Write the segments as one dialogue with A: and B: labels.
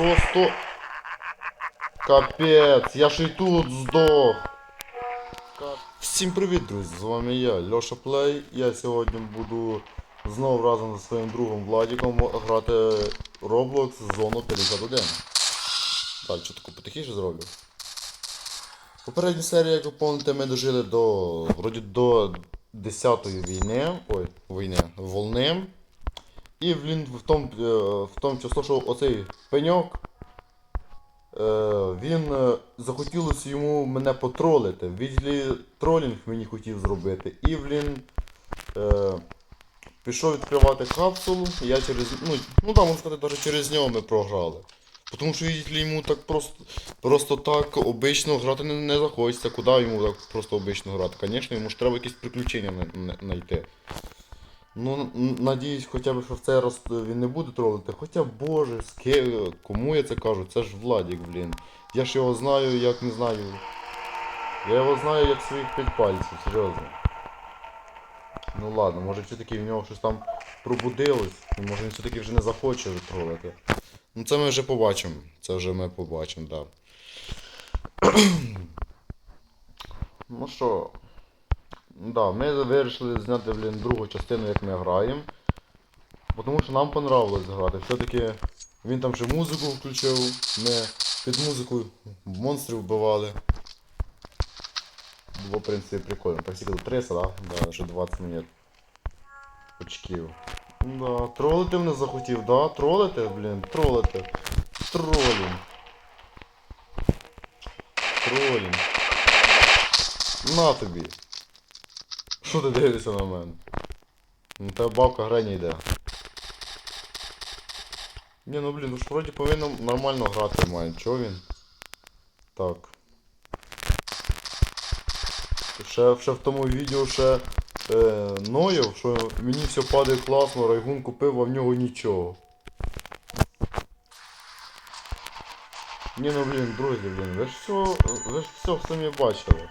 A: просто... Капець, я ж і тут здох. Всім привіт, друзі! З вами я, Льоша Плей. Я сьогодні буду знову разом зі своїм другом Владіком грати Roblox зону 51. Так, що таку потихіше зроблю. Попередню серію, як ви пам'ятаєте, ми дожили до. вроді до 10-ї війни. Ой, війни, волни. І він в тому, е, в тому число, що оцей пеньок. Е, він е, захотілося йому мене потролити. Відлі тролінг мені хотів зробити. І він пішов відкривати капсулу. і Я через. Ну, ну там, можна сказати, навіть через нього ми програли. Тому що відлі йому так просто просто так обично грати не, не захочеться. Куди йому так просто обично грати? Звісно, йому ж треба якісь приключення на- на- знайти. Ну, надіюсь, хоча б, що в цей раз він не буде тролити. Хоча, боже, з ки- кому я це кажу? Це ж Владік, блін. Я ж його знаю, як не знаю. Я його знаю як своїх п'ять пальців, серйозно. Ну ладно, може все-таки в нього щось там пробудилось, може він все-таки вже не захоче тролити. Ну це ми вже побачимо. Це вже ми побачимо, так. Да. ну що. Да, ми вирішили зняти, блін, другу частину, як ми граємо. Тому що нам понравилось грати. Все-таки він там ще музику включив, ми під музику монстрів вбивали. Було, в принципі, прикольно. Так скільки 300, да? Да, вже 20 минут. Очків. Да, тролити мене захотів, да? Тролити, блін, тролити. Тролінг. Тролінг. На тобі. Що ти дивишся на мене? Ну та бабка грання йде. Ні, ну блін, ну ж вроді повинен нормально грати має. Чого він? Так. Ще, ще в тому відео ще е, нояв, що мені все падає класно, райгун купив, а в нього нічого. Ні, ну блін, друзі, блін, ви ж все, ви ж все самі бачили.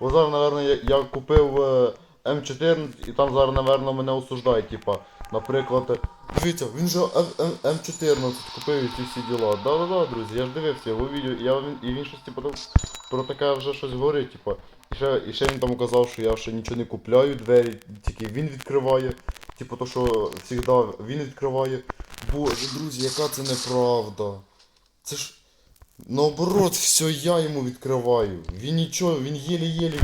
A: Бо зараз, напевно, я, я купив е, М14 і там зараз, напевно, мене осуждають, типа, наприклад, дивіться, він же М- М- М14 купив і ці всі діла. Да-да-да, друзі, я ж дивився його відео, і, я, і він щось типу, про таке вже щось говорить, типа. І ще, і ще він там казав, що я ще нічого не купляю, двері, тільки він відкриває. Типу то, що завжди він відкриває. Боже, друзі, яка це неправда. Це ж. Наоборот, все я йому відкриваю. Він нічого, він єлі-єлі.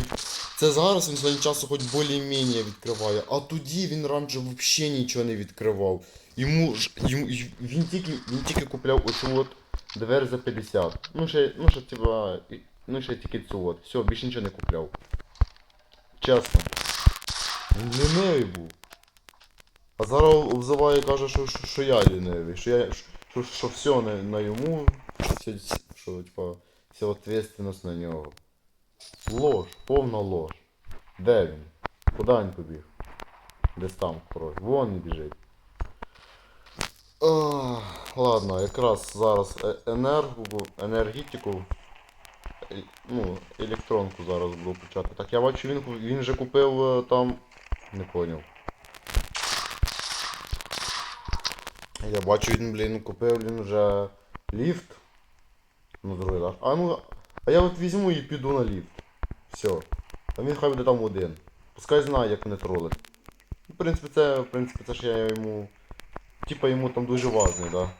A: Це зараз він своїм часу хоч більш-менш відкриває. А тоді він раніше взагалі нічого не відкривав. Йому ж. Йому, він, тільки, він тільки купляв оцю от двері за 50. Ну ще, ну ще типа. Ну ще тільки цю от. Все, більше нічого не купляв. Чесно. Він лінивий був. А зараз обзиває і каже, що, що, що я лінивий, що я. Що, що все на, на йому, все, що типа, вся ответственность на нього. Ложь, повна ложь. Де він? Куди він побіг? Десь там, коротше. Вон він біжить. Ах, ладно, якраз зараз е- енергу, енергетику, е- ну, електронку зараз буду почати. Так, я бачу, він, він вже купив е, там. Не поняв. Я бачу, він, блін, купив він вже ліфт. Раз. А ну. А я от візьму і піду на ліфт. Все. А він хай буде там один. Пускай знає, як мене тролить. В принципі, це, в принципі, це ж я йому. Типа йому там дуже важний, да.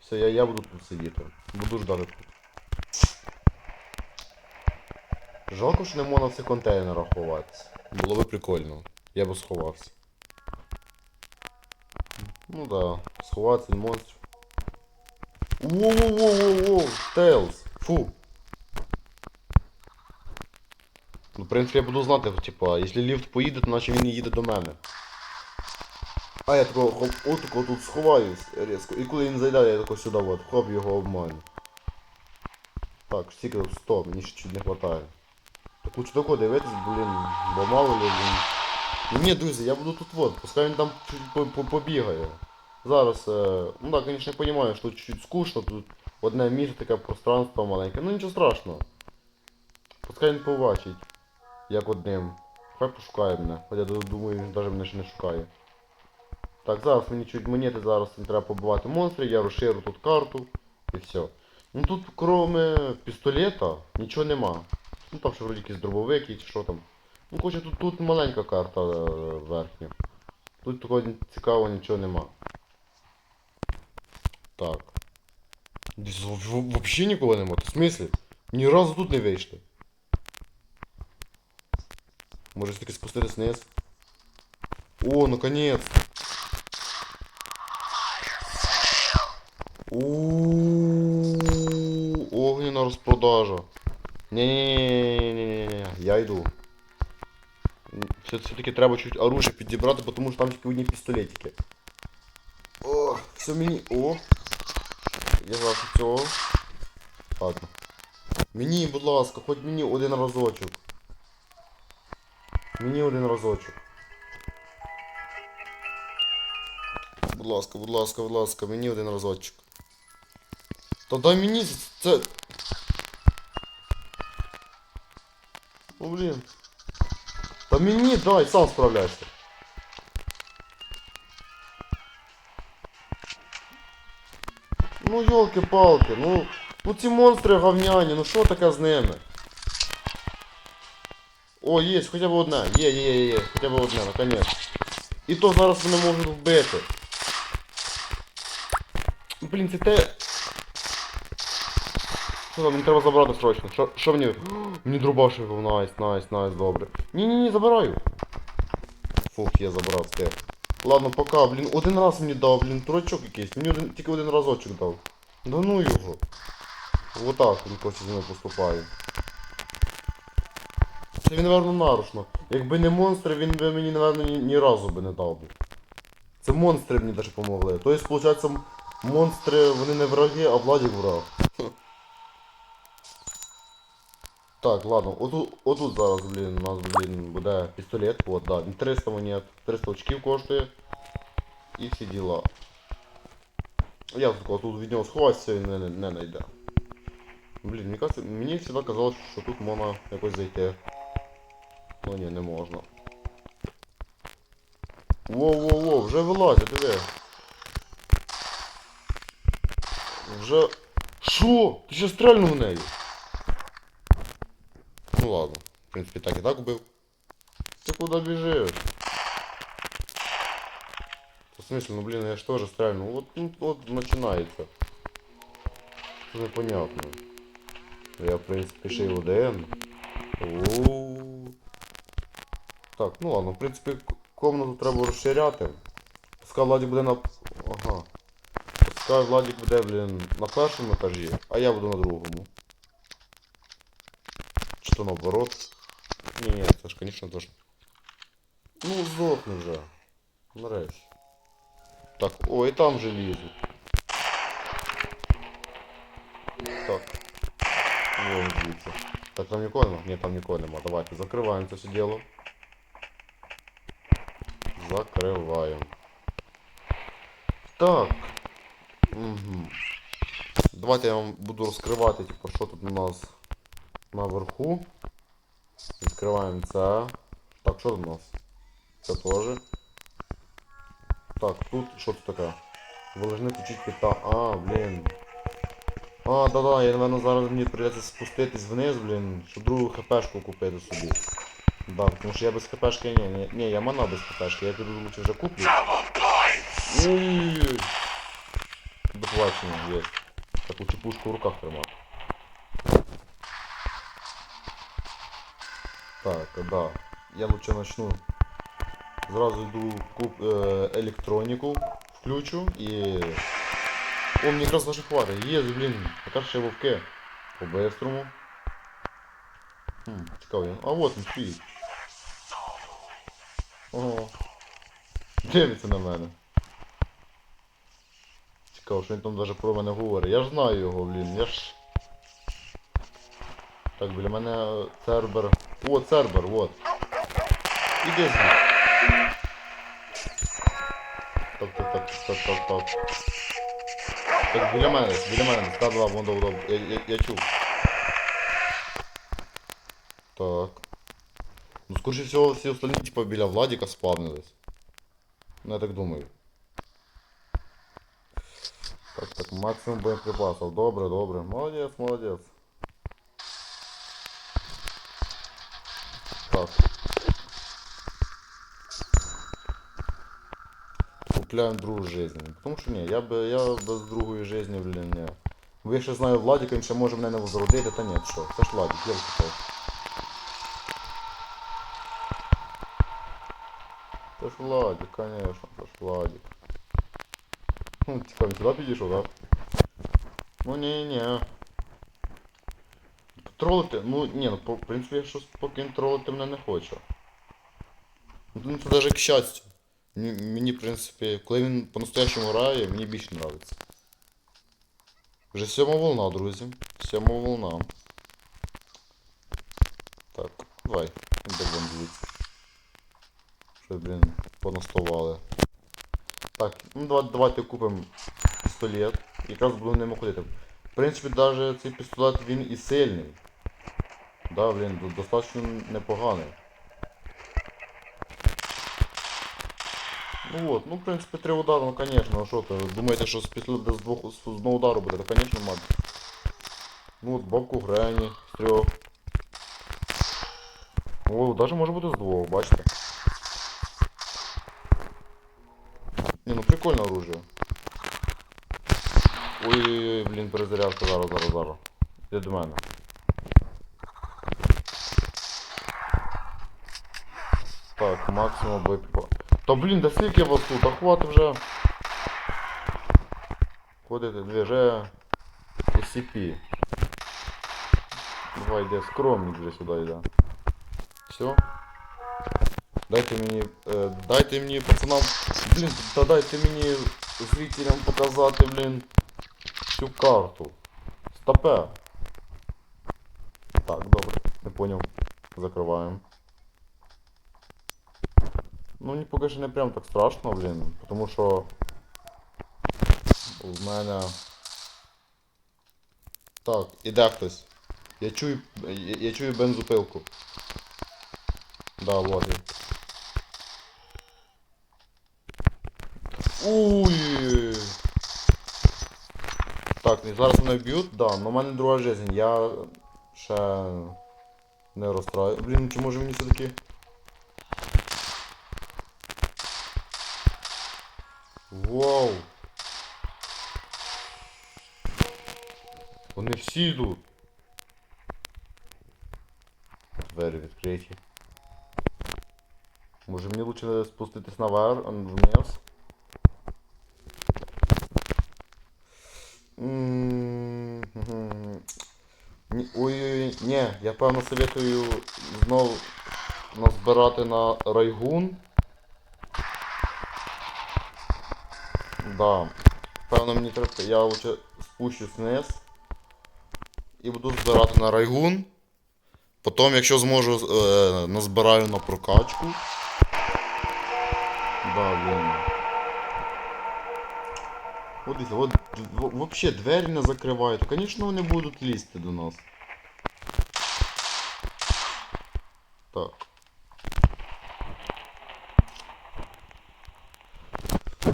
A: Все, я, я буду тут сидіти. Буду ждати тут. Жалко, що не можна в цих контейнерах ховатися. Було би прикольно. Я б сховався. Ну да, сховатися від монстрів. Воу-воу-воу-воу-воу! Тейлз! Фу! Ну, в принципі, я буду знати, типа, якщо ліфт поїде, то наче він і їде до мене. А я такого хоп, отако тут сховаюсь різко. І коли він зайде, я тако сюди от, хоп його обманю. Так, стільки тут 100, мені ще чуть не хватає. Так лучше тако дивитись, блін, бо мало ли він. Ну ні, друзі, я буду тут вот, пускай він там побігає. Зараз, е, ну так, звісно, я розумію, що тут чуть скучно, тут одне місце, таке пространство маленьке. Ну нічого страшного. Пускай він побачить, як одним. Хай пошукає мене. Хоча я думаю, він навіть мене ще не шукає. Так, зараз мені чуть монети, зараз мені треба побивати монстрів, я розширю тут карту. І все. Ну тут, кроме пістолета, нічого нема. Ну там ще вроді якісь дробовики чи що там. Ну короче, тут, тут маленька карта е, верхня. Тут такого цікавого нічого нема. Так. Десь взагалі нікого нема. В смислі? Ні разу тут не вийшли. Може таки спуститись вниз? О, наконец! Ууу, огненна розпродажа. Не-не-не-не-не-не, я йду. Все, все-таки треба чуть оружие підібрати, тому що там тільки одні пістолетики. О, все мені. О! Я зараз цього. Ладно. Мені, будь ласка, хоч мені один разочок. Мені один разочок. Будь ласка, будь ласка, будь ласка, мені один разочок. Та дай мені це. О, блін. Та мені дай, сам справляйся. Ну йолки-палки, ну. Ну ці монстри говняні, ну що таке з ними? О, є, хоча б одна. Є, є, є, є, хоча б одна, наконець. І то зараз вони можуть вбити. Блін, це те. Що там, мені треба забрати срочно. Що, що мені? Мені випав, найс, найс, найс, добре. Ні-ні-ні, забираю. Фух, я забрав степ. Ладно, пока, блін, один раз мені дав, блін, турачок якийсь. Мені один, тільки один разочок дав. Да ну його. Вот так він хоче зі мною поступає. Це він, напевно, нарушно. Якби не монстри, він би мені, напевно, ні, ні разу би не дав би. Це монстри мені даже помогли. Тобто, виходить, монстри, вони не враги, а Владик враг. Так, ладно, отут, отут зараз, блін, у нас, блін, буде пістолет, от, да, 300 монет, 300 очків коштує. І всі діла. Я тут, від нього сховатися, він мене не знайде. Блін, мені, кажется, мені завжди казалось, що тут можна якось зайти. Ну ні, не можна. Воу-воу-воу, вже вилазять, диви. Вже... Шо? Ти ще стрельнув в неї? Ну ладно. В принципі, так і так вбив. Ти куди біжиш? В смысле, ну блин, я ж тоже стрельнул. Вот, ну, вот начинается. Что непонятно. Я, в принципе, ще й. Оу. Так, ну ладно, в принципі, комнату треба розширяти. Пускай Владик буде на... Ага. Пускай Владик буде, блін, на першому етажі, а я буду на другому. Чи то наоборот? Ні, ні, це ж, конечно, теж. Ну, здохни вже. Нарешті. Так, о, і там же лізуть. Так. Вон звідси. Так, там нікого нема? Ні, там нікого нема. Давайте закриваємо це все діло. Закриваємо. Так. Угу. Давайте я вам буду розкривати, типу, що тут у нас наверху. Відкриваємо це. Так, що тут у нас? Це теж. Так, тут що тут таке? Воложни включить кита. А, блін. А, да-да, я, напевно, зараз мені прийдеться спуститись вниз, блін, щоб другу хпшку купити собі. Да, тому що я без хпшки, ні, ні, ні, я мана без хпшки, я піду лучше вже куплю. Ой-ой-ой. До побачення, є. Так лучше пушку в руках тримати. Так, да. Я лучше начну. Зразу йду куп е, електроніку, включу і. О, мені якраз даже хватить. Є, поки ще вовки. По-бистрому. Хм, цікаво. А вот він стоїть. Ого. Дивиться на мене. Цікаво, що він там даже про мене говорить. Я ж знаю його, блін, я ж. Так, біля мене Цербер. О, Цербер, вот. Іди звідси. Так, так, так, так, так, так. Так, біля мене, біля мене, складова, вон до, до. Я, я, я чув. Так. Ну, скоріше всього, всі остальні, типа, біля Владіка спавнились. Ну, я так думаю. Так, так, максимум боєприпасів. Добре, добре. Молодець, молодець. Купляємо другу жизнь. Тому що ні, я, би, я без другої жизни, блін, ні. Бо я ще знаю Владіка, він ще може мене не возродити, та ні, що, це ж Владік, я вкупав. Це ж Владик, конечно, це ж Владик. Ну, цікаво, він сюди підійшов, так? Ну ні, ні. Тролити, ну ні, ну по- в принципі, я щось поки він тролити мене не хоче. Ну це навіть к щастю. Мені, в принципі, коли він по-настоящему грає, мені більше подобається. Вже сьома волна, друзі. Сьома волна. Так, давай, дивіться. Що, блін, понаставали. Так, ну давай, давайте купимо пістолет. Якраз буду ним ходити. В принципі, навіть цей пістолет він і сильний. Да, блін, достатньо непоганий. Ну от, ну в принципі три удара, ну конечно, ну що ти, думаєте, що з пістолета з двох з одного удару буде, то конечно мать. Ну от бабку Грені, з трьох. О, даже може бути з двох, бачите. Не, ну прикольне оружие. Ой-ой-ой, блін, перезарядка, зараз, зараз, зараз. Іди до мене. Так, максимум боєприпа. Та блін, да скільки вас тут, а хватить вже. Ходите, двіже. SCP. Давай йде, скромник вже сюди йде. Все. Дайте мені. Е, дайте мені, пацанам. Блін, та дайте мені зрителям показати, блін, всю карту. Стопе. Так, добре, не понял. Закриваємо. Ну, не поки що не прям так страшно, блін, тому що в мене. Так, іде хтось. Я чую. Я, я чую бензопилку. Да, вот. Уй. Так, зараз мене б'ють, да, но в мене друга жизнь, я ще не розстраю. Блін, чи може мені все-таки. Йдуть. Двері відкриті. Може мені лучше спуститись наверх, не вниз? Ой-ой-ой, ні, я певно советую знов назбирати на райгун. Да. Певно мені треба. Я лучше спущусь вниз. І буду збирати на райгун. Потім, якщо зможу, е, назбираю на прокачку. Да, блин. От дивіться, от вообще двері не закривають. Звісно, вони будуть лізти до нас. Так.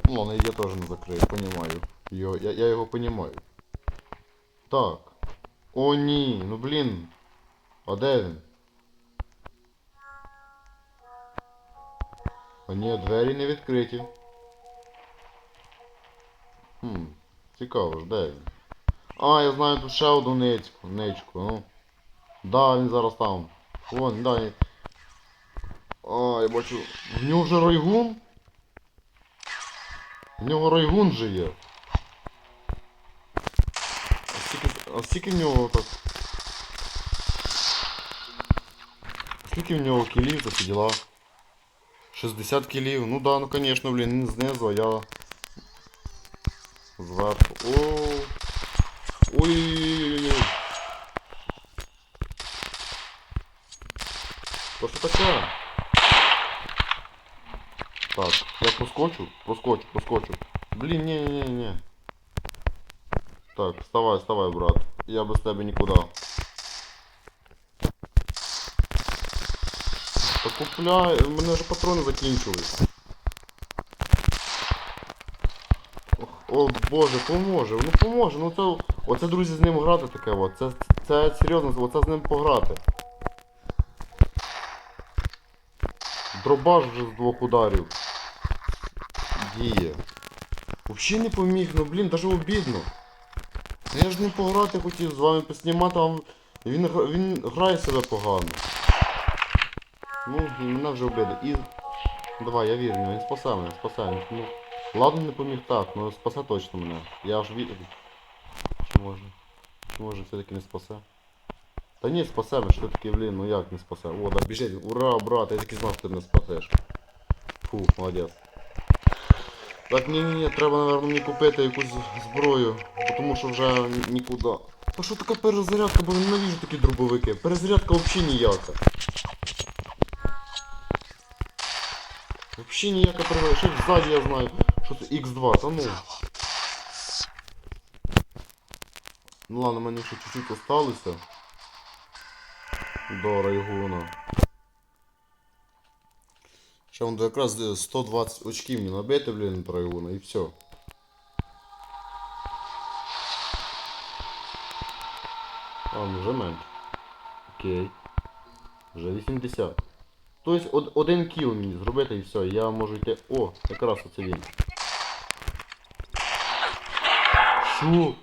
A: Ну, ладно, я теж не закрию, понимаю. Йо, я, я його понимаю. Так. О, ні, ну блін. А де він? А ні, двері не відкриті. Хм, цікаво ж, де він? А, я знаю тут ще одну ничку, ничку, ну. Да, він зараз там. Вон, да. він- А, я бачу. В нього вже райгун? В нього райгун же є. а скільки в нього так? Скільки в нього кілів за ці діла? 60 кілів. Ну да, ну конечно, блін, він знизу, а я зверху. О. Ой-ой-ой. То що таке? Так, я проскочу? Проскочу, проскочу. Блін, ні, ні, ні, ні. Так, вставай, вставай, брат. Я без тебе нікуди. Та купляй, у мене вже патрони закінчились. О боже, поможе, ну поможе, ну це. Оце, друзі, з ним грати таке, от. Це, це серйозно, оце з ним пограти. Дробаш вже з двох ударів. Діє. Взагалі не поміг, ну блін, даже обідно. Я ж ним пограти хотів, з вами поснімати, а він, він, грає себе погано. Ну, мене вже обиди. І. Давай, я вірю, він спасе мене, спасе. Він, Ну, ладно, не поміг так, ну спасе точно мене. Я аж вірю. Чи може? Чи може все-таки не спасе? Та ні, спасе мене, що таке, блін, ну як не спасе? О, да біжить, ура, брат, я таки знав, що ти мене спасеш. Фу, молодець. Так, ні, ні, ні, треба, напевно, мені купити якусь зброю, тому що вже нікуди. Та що така перезарядка, бо я ненавижу такі дробовики. Перезарядка взагалі ніяка. Взагалі ніяка перезарядка. Ще ззаді я знаю, що це X2, та ну. Ну ладно, в мене ще чуть-чуть осталося. До райгуна. Ще вон якраз е, 120 очків мені набити, блін, до райгуна і все. А, ну вже менше. Окей. Вже 80. Тобто од, один кіл мені зробити і все, я можу йти. О, якраз оце він. Ну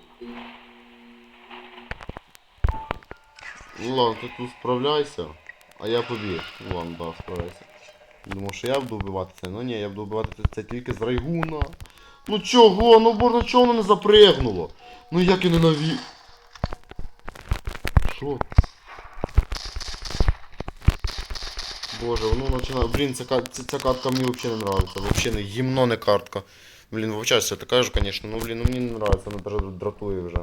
A: ладно, ти тут справляйся, а я побіг. Ну ладно, да, справляйся. Думав, що я буду вбивати це. Ну ні, я буду вбивати це, це тільки з райгуна. Ну чого? Ну боже, чого воно не запригнуло? Ну як я ненаві... Що? Боже, воно починає. Блін, ця, ця, ця картка мені взагалі не нравится. Вообще не гімно не картка. Блін, вибачайся, ти кажеш, конечно, ну блін, ну мені не нравится, вона даже дратує вже.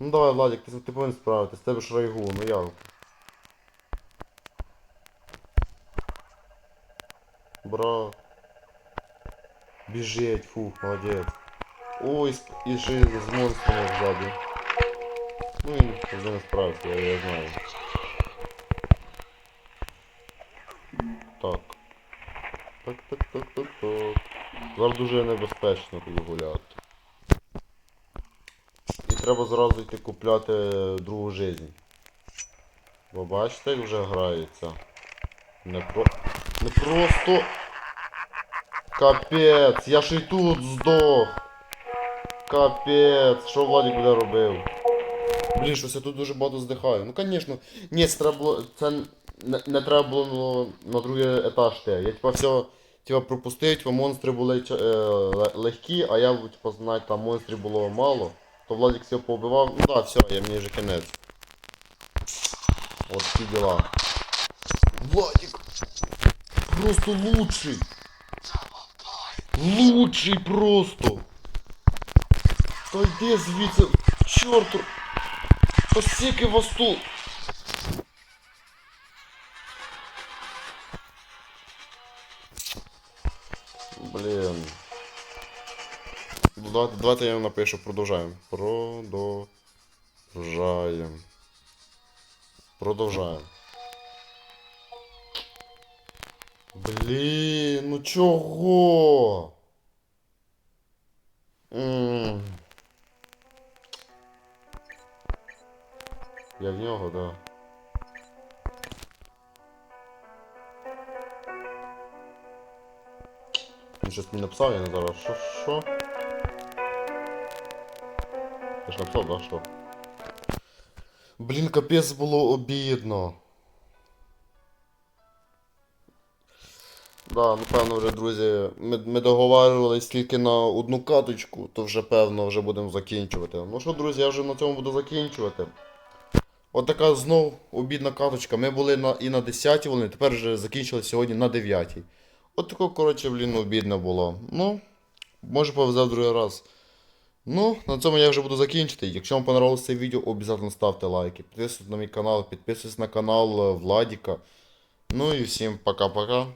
A: Ну давай, Владик, ти, ти повинен справитись, з тебе ж райгу, ну як? Бра. Біжить, фух, молодець. Ой, і ще з монстром ззаду. Ну він з ними справився, я, я знаю. Так. Так, так, так, так, так. Зараз дуже небезпечно тут гуляти. І треба зразу йти купляти другу жизнь. Бо бачите, як вже грається. Не про... Не просто... Капець, я ж і тут здох. Капець, що Владик буде робив? Блін, щось я тут дуже багато здихаю. Ну звісно, ні, це треба було. Це не, не треба було на, другий етаж те. Я типа все типа пропустив, типа монстри були е, легкі, а я типа знати, там монстрів було мало. То Владик все поубивав. Ну да, все, я мені вже кінець. От ці діла. Владик! Просто лучший! Лучший просто! Та йди звідси, к чорту! Та скільки вас тут? Блін. Ну, Давайте, давайте я напишу, продовжаємо. Продовжаємо. Продовжаємо. Блін, ну чого? Я в нього, да. Він щось мені написав, я не зараз. Що? Що? Я ж написав, да, що? Блін, капець було обідно. Да, ну певно вже, друзі, ми, ми договарювались тільки на одну каточку, то вже певно вже будемо закінчувати. Ну що, друзі, я вже на цьому буду закінчувати. От така знов обідна каточка. Ми були на, і на 10 волні, тепер вже закінчили сьогодні на 9. От тако, коротше, блін, обідно було. Ну, може повезе в другий раз. Ну, на цьому я вже буду закінчити. Якщо вам понравилось це відео, обов'язково ставте лайки. Підписуйтесь на мій канал, підписуйтесь на канал е, Владіка. Ну і всім пока-пока.